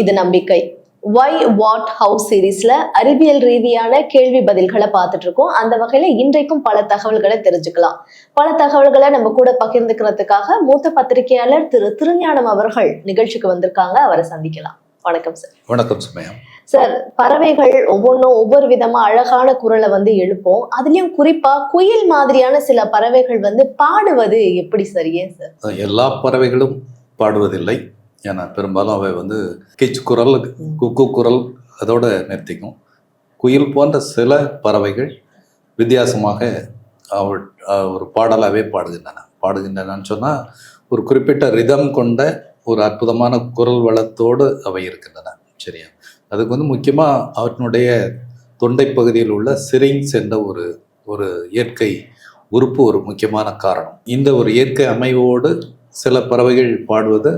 இது நம்பிக்கை. Why what house சீரீஸ்ல அறிவியல் ரீதியான கேள்வி பதில்களை பார்த்துட்டு இருக்கோம். அந்த வகையில இன்றைக்கும் பல தகவல்களை தெரிஞ்சுக்கலாம். பல தகவல்களை நம்ம கூட பகிர்ந்துக்கிறதுக்காக மூத்த பத்திரிகையாளர் திரு திருஞானம் அவர்கள் நிகழ்ச்சிக்கு வந்திருக்காங்க. அவரை சந்திக்கலாம். வணக்கம் சார் வணக்கம் சுமையா சார் பறவைகள் ஒவ்வொன்றும் ஒவ்வொரு விதமா அழகான குரலை வந்து எழுப்போம். அதுலயும் குறிப்பா குயில் மாதிரியான சில பறவைகள் வந்து பாடுவது எப்படி சரியே சார் எல்லா பறவைகளும் பாடுவதில்லை. ஏன்னா பெரும்பாலும் அவை வந்து கிச் குரல் குக்கு குரல் அதோட நிறுத்திக்கும். குயில் போன்ற சில பறவைகள் வித்தியாசமாக அவள் ஒரு பாடலாகவே பாடுகின்றன. பாடுகின்றனன்னு சொன்னால் ஒரு குறிப்பிட்ட ரிதம் கொண்ட ஒரு அற்புதமான குரல் வளத்தோடு அவை இருக்கின்றன. சரியா? அதுக்கு வந்து முக்கியமாக அவற்றினுடைய தொண்டை பகுதியில் உள்ள சிரிங்ஸ் என்ற ஒரு ஒரு இயற்கை உறுப்பு ஒரு முக்கியமான காரணம். இந்த ஒரு இயற்கை அமைவோடு சில பறவைகள் பாடுவது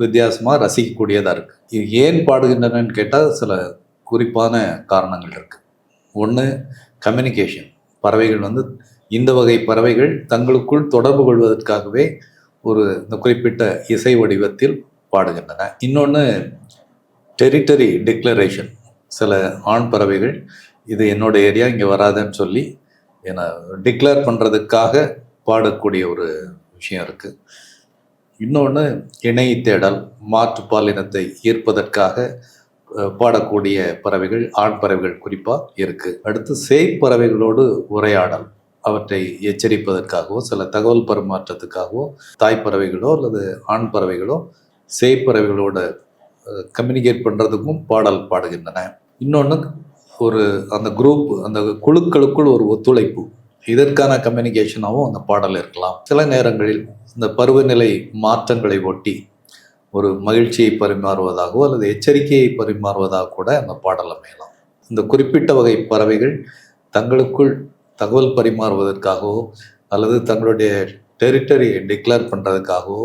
வித்தியாசமாக ரசிக்கக்கூடியதாக இருக்குது இது ஏன் பாடுகின்றனன்னு கேட்டால் சில குறிப்பான காரணங்கள் இருக்குது ஒன்று கம்யூனிகேஷன் பறவைகள் வந்து இந்த வகை பறவைகள் தங்களுக்குள் தொடர்பு கொள்வதற்காகவே ஒரு இந்த குறிப்பிட்ட இசை வடிவத்தில் பாடுகின்றன. இன்னொன்று டெரிட்டரி டிக்ளரேஷன் சில ஆண் பறவைகள் இது என்னோட ஏரியா இங்கே வராதுன்னு சொல்லி என்னை டிக்ளேர் பண்ணுறதுக்காக பாடக்கூடிய ஒரு விஷயம் இருக்குது இன்னொன்று இணை தேடல் மாற்று பாலினத்தை ஈர்ப்பதற்காக பாடக்கூடிய பறவைகள் ஆண் பறவைகள் குறிப்பாக இருக்குது அடுத்து சேப்பறவைகளோடு உரையாடல். அவற்றை எச்சரிப்பதற்காகவோ சில தகவல் பரிமாற்றத்துக்காகவோ தாய் பறவைகளோ அல்லது ஆண் பறவைகளோ சேப்பறவைகளோட கம்யூனிகேட் பண்ணுறதுக்கும் பாடல் பாடுகின்றன. இன்னொன்று ஒரு அந்த குரூப் அந்த குழுக்களுக்குள் ஒரு ஒத்துழைப்பு. இதற்கான கம்யூனிகேஷனாகவும் அந்த பாடல் இருக்கலாம். சில நேரங்களில் இந்த பருவநிலை மாற்றங்களை ஒட்டி ஒரு மகிழ்ச்சியை பரிமாறுவதாகவோ அல்லது எச்சரிக்கையை பரிமாறுவதாக கூட அந்த பாடல் அமையலாம். இந்த குறிப்பிட்ட வகை பறவைகள் தங்களுக்குள் தகவல் பரிமாறுவதற்காகவோ அல்லது தங்களுடைய டெரிட்டரியை டிக்ளேர் பண்ணுறதுக்காகவோ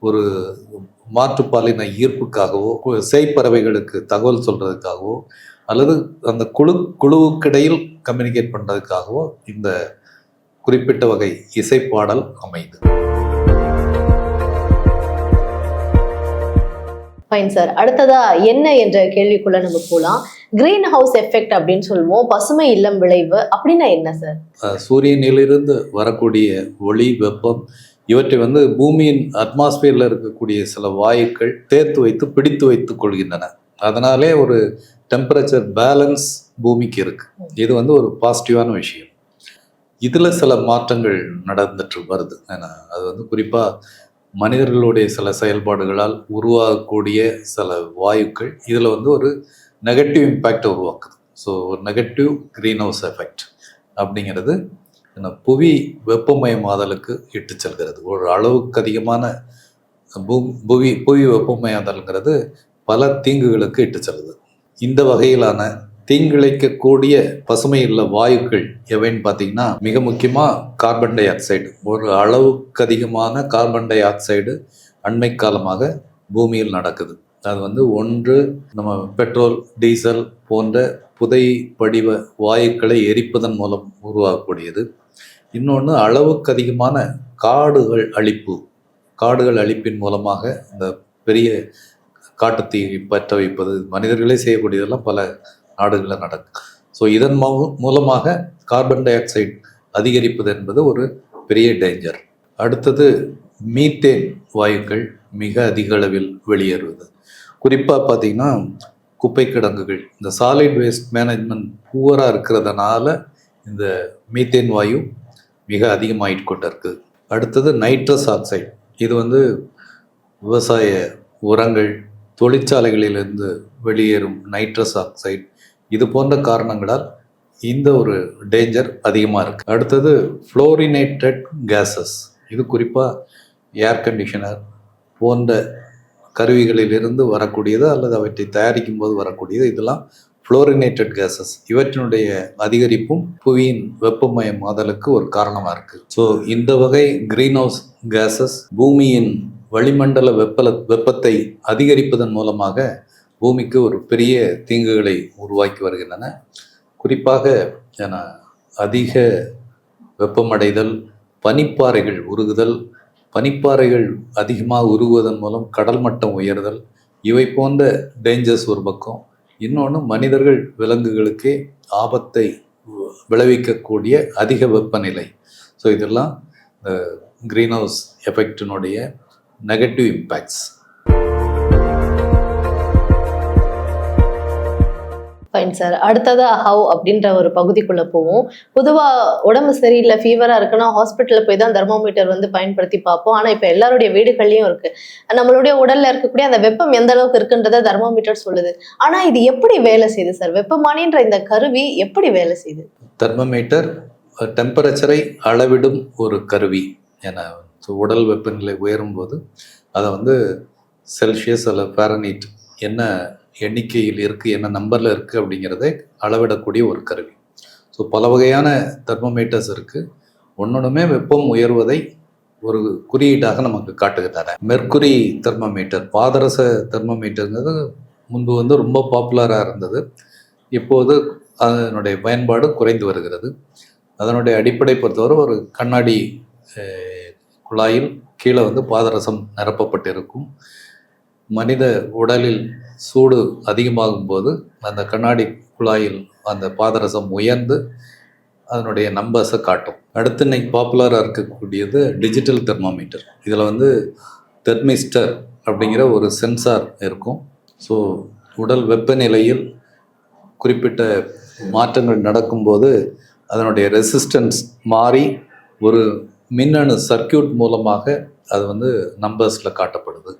ஒரு மாற்றுப்பாலின ஈர்ப்புக்காகவோ கு- தகவல் சொல்கிறதுக்காகவோ அல்லது அந்த குழு குழுவுக்கிடையில் கம்யூனிகேட் பண்ணுறதுக்காகவோ இந்த குறிப்பிட்ட வகை இசைப்பாடல் அமையுது ஃபைன் சார் அடுத்ததா என்ன என்ற கேள்விக்குள்ள நம்ம போலாம். கிரீன் ஹவுஸ் எஃபெக்ட் அப்படின்னு சொல்லுவோம். பசுமை இல்லம் விளைவு அப்படின்னா என்ன சார் சூரியனிலிருந்து வரக்கூடிய ஒளி வெப்பம் இவற்றை வந்து பூமியின் அட்மாஸ்பியரில் இருக்கக்கூடிய சில வாயுக்கள் சேர்த்து வைத்து பிடித்து வைத்துக் கொள்கின்றன. அதனாலே ஒரு டெம்பரேச்சர் பேலன்ஸ் பூமிக்கு இருக்கு. இது வந்து ஒரு பாசிட்டிவான விஷயம். இதில் சில மாற்றங்கள் நடந்துட்டு வருது. ஏன்னா அது வந்து குறிப்பாக மனிதர்களுடைய சில செயல்பாடுகளால் உருவாகக்கூடிய சில வாயுக்கள் இதில் வந்து ஒரு நெகட்டிவ் இம்பேக்டை உருவாக்குது. ஸோ ஒரு நெகட்டிவ் க்ரீன் ஹவுஸ் எஃபெக்ட் அப்படிங்கிறது புவி வெப்பமயமாதலுக்கு இட்டு செல்கிறது. ஒரு அளவுக்கு அதிகமான புவி புவி வெப்பமயமாதல்ங்கிறது பல தீங்குகளுக்கு இட்டு செல்லுது. இந்த வகையிலான தீங்கிழைக்கக்கூடிய பசுமை இல்ல வாயுக்கள் எவைன்னு பார்த்தீங்கன்னா மிக முக்கியமாக கார்பன் டை ஆக்சைடு ஒரு அளவுக்கு அதிகமான கார்பன் டை ஆக்சைடு அண்மை காலமாக பூமியில் நடக்குது. அது வந்து ஒன்று நம்ம பெட்ரோல் டீசல் போன்ற புதை படிவ வாயுக்களை எரிப்பதன் மூலம் உருவாகக்கூடியது. இன்னொன்று அளவுக்கு அதிகமான காடுகள் அழிப்பு. காடுகள் அழிப்பின் மூலமாக இந்த பெரிய காட்டுத்தீ பற்ற வைப்பது மனிதர்களே செய்யக்கூடியதெல்லாம் பல நாடுகளில் நடக்கும். ஸோ இதன் மூ- மூலமாக கார்பன் டை ஆக்சைடு அதிகரிப்பது என்பது ஒரு பெரிய டேஞ்சர் அடுத்தது மீத்தேன் வாயுக்கள் மிக அதிக அளவில் வெளியேறுவது. குறிப்பாக பார்த்தீங்கன்னா குப்பை கிடங்குகள் இந்த சாலிட் வேஸ்ட் மேனேஜ்மெண்ட் பூவராக இருக்கிறதுனால இந்த மீத்தேன் வாயு மிக அதிகமாகிட்டு கொண்டு இருக்குது அடுத்தது நைட்ரஸ் ஆக்சைடு இது வந்து விவசாய உரங்கள் தொழிற்சாலைகளிலிருந்து வெளியேறும் நைட்ரஸ் ஆக்சைடு இது போன்ற காரணங்களால் இந்த ஒரு டேஞ்சர் அதிகமாக இருக்கு. அடுத்தது ஃப்ளோரினேட்டட் கேஸஸ் இது குறிப்பாக ஏர் கண்டிஷனர் போன்ற கருவிகளிலிருந்து வரக்கூடியது அல்லது அவற்றை தயாரிக்கும் போது வரக்கூடியது. இதெல்லாம் ஃப்ளோரினேட்டட் கேஸஸ் இவற்றினுடைய அதிகரிப்பும் புவியின் வெப்பமயமாதலுக்கு ஒரு காரணமாக இருக்குது ஸோ இந்த வகை கிரீன் ஹவுஸ் கேஸஸ் பூமியின் வளிமண்டல வெப்பல வெப்பத்தை அதிகரிப்பதன் மூலமாக பூமிக்கு ஒரு பெரிய தீங்குகளை உருவாக்கி வருகின்றன. குறிப்பாக அதிக வெப்பமடைதல் பனிப்பாறைகள் உருகுதல் பனிப்பாறைகள் அதிகமாக உருகுவதன் மூலம் கடல் மட்டம் உயர்தல் இவை போன்ற டேஞ்சர்ஸ் ஒரு பக்கம். இன்னொன்று மனிதர்கள் விலங்குகளுக்கே ஆபத்தை விளைவிக்கக்கூடிய அதிக வெப்பநிலை. ஸோ இதெல்லாம் க்ரீன் ஹவுஸ் எஃபெக்டினுடைய நெகட்டிவ் இம்பேக்ட்ஸ் ஃபைன் சார் அடுத்ததாக ஹவ் அப்படின்ற ஒரு பகுதிக்குள்ளே போவோம். பொதுவாக உடம்பு சரியில்லை ஃபீவராக இருக்குன்னா ஹாஸ்பிட்டலில் போய் தான் தெர்மோமீட்டர் வந்து பயன்படுத்தி பார்ப்போம். ஆனால் இப்போ எல்லாருடைய வீடுகள்லையும் இருக்குது நம்மளுடைய உடலில் இருக்கக்கூடிய அந்த வெப்பம் எந்த அளவுக்கு இருக்குன்றத தெர்மோமீட்டர் சொல்லுது. ஆனால் இது எப்படி வேலை செய்யுது சார் வெப்பமானின்ற இந்த கருவி எப்படி வேலை செய்யுது? தெர்மோமீட்டர் டெம்பரேச்சரை அளவிடும் ஒரு கருவி. என ஸோ உடல் வெப்பநிலை உயரும்போது அதை வந்து செல்சியஸ் அல்ல ஃபாரனீட் என்ன எண்ணிக்கையில் இருக்குது என்ன நம்பரில் இருக்குது அப்படிங்கிறத அளவிடக்கூடிய ஒரு கருவி. ஸோ பல வகையான தெர்மோமீட்டர்ஸ் இருக்குது ஒன்றுமே வெப்பம் உயர்வதை ஒரு குறியீடாக நமக்கு காட்டுகின்றன மெர்க்குரி தெர்மோமீட்டர் பாதரச தெர்மோமீட்டருங்கிறது முன்பு வந்து ரொம்ப பாப்புலராக இருந்தது. இப்போது அதனுடைய பயன்பாடு குறைந்து வருகிறது. அதனுடைய அடிப்படை பொறுத்தவரை ஒரு கண்ணாடி குழாயில் கீழே வந்து பாதரசம் நிரப்பப்பட்டிருக்கும். மனித உடலில் சூடு அதிகமாகும் போது அந்த கண்ணாடி குழாயில் அந்த பாதரசம் உயர்ந்து அதனுடைய நம்பர்ஸை காட்டும். அடுத்து இன்னைக்கு பாப்புலராக இருக்கக்கூடியது டிஜிட்டல் தெர்மோமீட்டர் இதில் வந்து தெர்மிஸ்டர் அப்படிங்கிற ஒரு சென்சார் இருக்கும். ஸோ உடல் வெப்பநிலையில் குறிப்பிட்ட மாற்றங்கள் நடக்கும்போது அதனுடைய ரெசிஸ்டன்ஸ் மாறி ஒரு மின்னணு சர்க்கியூட் மூலமாக அது வந்து நம்பர்ஸில் காட்டப்படுது.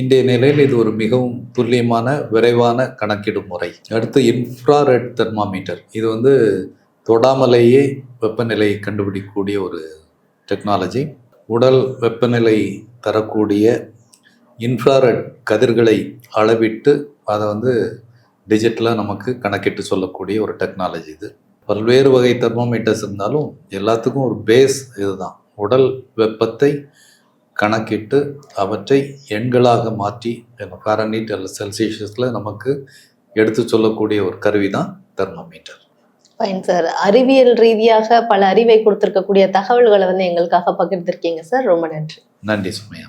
இன்றைய நிலையில் இது ஒரு மிகவும் துல்லியமான விரைவான கணக்கிடும் முறை. அடுத்து இன்ஃப்ராரெட் தெர்மாமீட்டர் இது வந்து தொடாமலேயே வெப்பநிலையை கண்டுபிடிக்கக்கூடிய ஒரு டெக்னாலஜி உடல் வெப்பநிலை தரக்கூடிய இன்ஃப்ராரெட் கதிர்களை அளவிட்டு அதை வந்து டிஜிட்டலாக நமக்கு கணக்கிட்டு சொல்லக்கூடிய ஒரு டெக்னாலஜி இது. பல்வேறு வகை தெர்மோமீட்டர்ஸ் இருந்தாலும் எல்லாத்துக்கும் ஒரு பேஸ் இதுதான். உடல் வெப்பத்தை கணக்கிட்டு அவற்றை எண்களாக மாற்றி ஃபாரனீட் அல்ல செல்சியஸில் நமக்கு எடுத்து சொல்லக்கூடிய ஒரு கருவி தான் தெர்மோமீட்டர் ஃபைன் சார் அறிவியல் ரீதியாக பல அறிவை கொடுத்திருக்கக்கூடிய தகவல்களை வந்து எங்களுக்காக பகிர்ந்திருக்கீங்க சார் ரொம்ப நன்றி. நன்றி சுமையா.